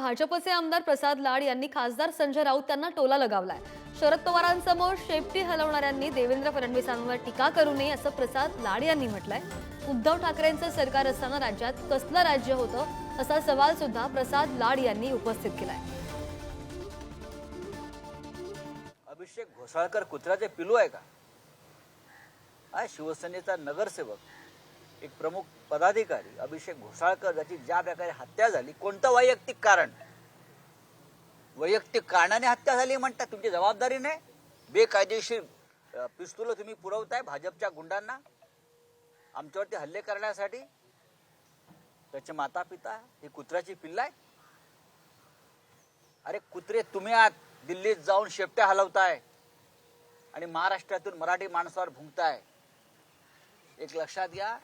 भाजपचे आमदार प्रसाद लाड यांनी खासदार संजय राऊत यांना टोला लगावलाय. शरद पवारांसमोर शेपटी हलवणाऱ्यांनी देवेंद्र फडणवीसांवर टीका करू नये असं प्रसाद लाड यांनी म्हटलंय. उद्धव ठाकरेंचं सरकार असताना राज्यात कसलं राज्य होतं असा सवाल सुद्धा प्रसाद लाड यांनी उपस्थित केलाय. अभिषेक घोसाळकर कुत्र्याचे पिलू आहे का? शिवसेनेचा नगरसेवक. एक प्रमुख पदाधिकारी अभिषेक घोसाळकर ज्याची ज्या प्रकारे हत्या झाली कोणतं वैयक्तिक कारण? वैयक्तिक कारणाने हत्या झाली म्हणतात तुमची जबाबदारी नाही? बेकायदेशीर पिस्तुलं तुम्ही पुरवताय भाजपच्या गुंडांना? आमच्यावरती हल्ले करण्यासाठी? त्याचे माता पिता ही कुत्र्याची पिल्ल आहे अरे कुत्रे तुम्ही आत दिल्लीत जाऊन शेपट्या हलवताय आणि महाराष्ट्रातून मराठी माणसावर भुंकताय. एक लक्षात घ्या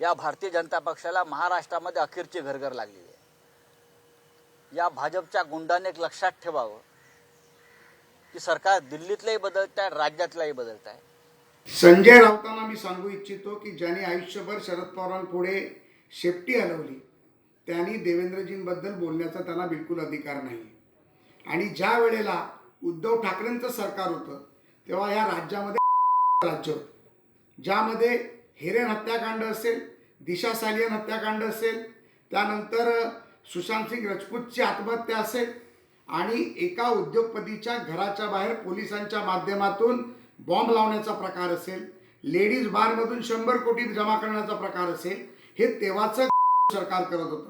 या भारतीय जनता पक्षाला महाराष्ट्रामध्ये अखेरची घरघर लागलेली आहे. या भाजपच्या गुंडाने एक लक्षात ठेवावं की सरकार दिल्लीतलंही बदलत आहे राज्यातलाही बदलत आहे संजय राऊतांना मी सांगू इच्छितो की ज्यांनी आयुष्यभर शरद पवारांपुढे शेपटी हलवली त्यांनी देवेंद्रजींबद्दल बोलण्याचा त्यांना बिलकुल अधिकार नाही. आणि ज्या वेळेला उद्धव ठाकरेंचं सरकार होतं तेव्हा या राज्यामध्ये राज्य होतं ज्यामध्ये हिरेन हत्याकांड असेल दिशा सालियन हत्याकांड असेल त्यानंतर सुशांत सिंग राजपूतची आत्महत्या असेल आणि एका उद्योगपतीच्या घराच्या बाहेर पोलिसांच्या माध्यमातून बॉम्ब लावण्याचा प्रकार असेल लेडीज बारमधून शंभर कोटी जमा करण्याचा प्रकार असेल हे तेव्हाचं सरकार करत होतं.